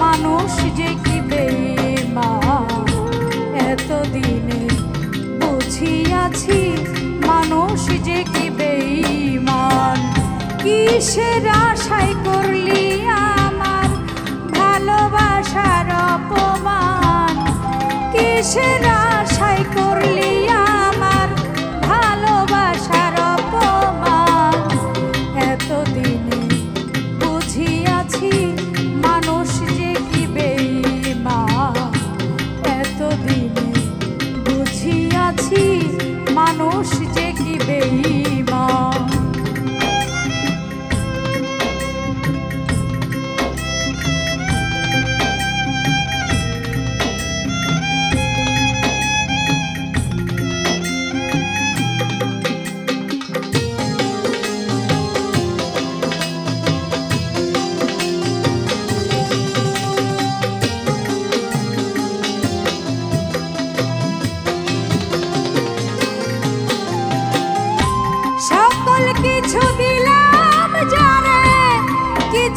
মানুষ যে কি বেমা এতদিনে বুঝিয়াছি মানুষ যে কি বেইমান কিসের আশায় করলি আমার ভালোবাসার অপমান? কিসের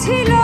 ছিল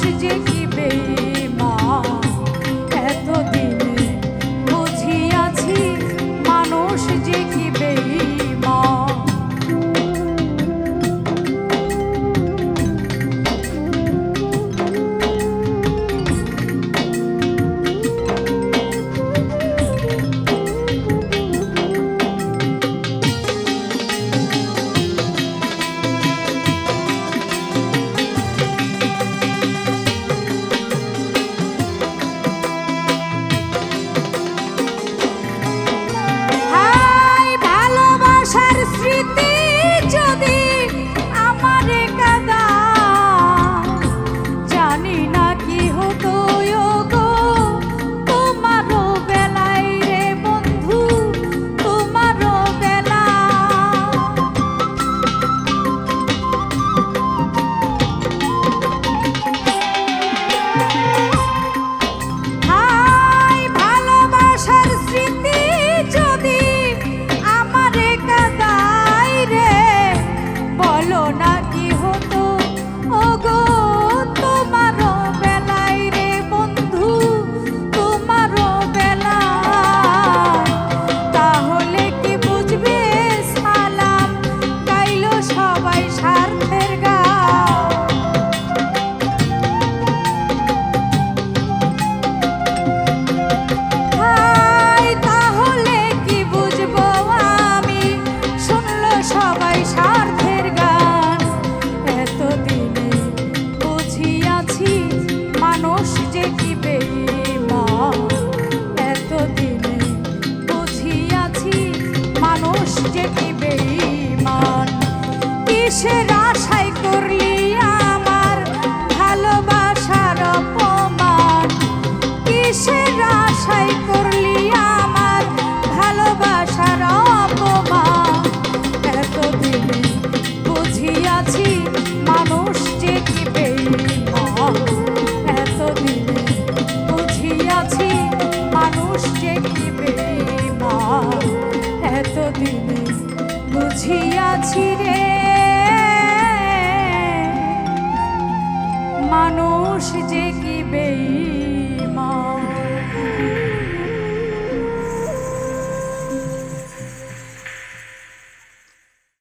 deixe de কিসের আশায় আমার ভালোবাসার অপমান। কিসের আশায় করলি